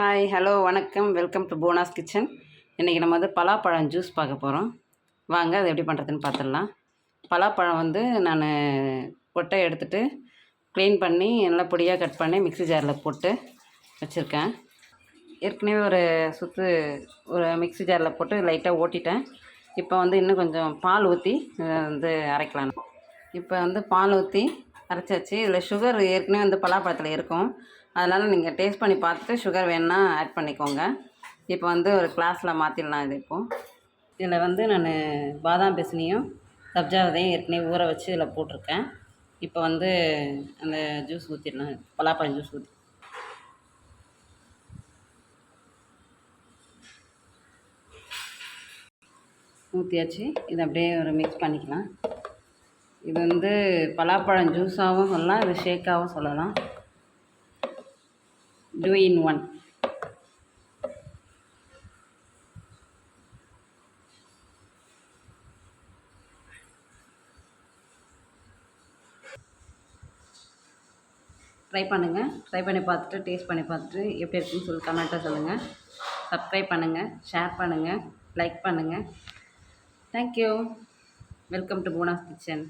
Hi hello வணக்கம். Welcome to போனாஸ் kitchen இன்றைக்கி நம்ம வந்து பலாப்பழம் ஜூஸ் பார்க்க போகிறோம் வாங்க அது எப்படி பண்ணுறதுன்னு பார்த்துடலாம். பலாப்பழம் வந்து நான் கொட்டை எடுத்துகிட்டு க்ளீன் பண்ணி நல்லா பொடியாக கட் பண்ணி மிக்ஸி ஜாரில் போட்டு வச்சுருக்கேன். ஏற்கனவே ஒரு சுற்று ஒரு மிக்ஸி ஜாரில் போட்டு லைட்டாக ஓட்டிட்டேன். இப்போ வந்து இன்னும் கொஞ்சம் பால் ஊற்றி வந்து அரைக்கலாம். இப்போ வந்து பால் ஊற்றி அரைச்சாச்சு. இதில் சுகர் ஏற்கனவே வந்து பலாப்பழத்தில் இருக்கும். அதனால் நீங்கள் டேஸ்ட் பண்ணி பார்த்துட்டு சுகர் வேணுன்னா ஆட் பண்ணிக்கோங்க. இப்போ வந்து ஒரு கிளாஸில் மாற்றிடலாம் இது இப்போது இதில் வந்து நான் பாதாம் பிசினியும் சப்ஜாவதையும் ஏற்கனவே ஊற வச்சு இதில் போட்டிருக்கேன். இப்போ வந்து அந்த ஜூஸ் ஊற்றிடலாம் பலாப்பழம் ஜூஸ் ஊற்றி ஊற்றியாச்சு இதை அப்படியே ஒரு மிக்ஸ் பண்ணிக்கலாம். இது வந்து பலாப்பழம் ஜூஸாகவும் சொல்லலாம் இது ஷேக்காகவும் சொல்லலாம். Two in one. ட்ரை பண்ணுங்கள் ட்ரை பண்ணி பார்த்துட்டு டேஸ்ட் பண்ணி பார்த்துட்டு எப்படி இருக்குன்னு சொல்லி கமெண்ட்டாக சொல்லுங்கள் சப்ஸ்கிரைப் பண்ணுங்கள் ஷேர் பண்ணுங்கள் லைக் பண்ணுங்கள் thank you welcome to Poona's kitchen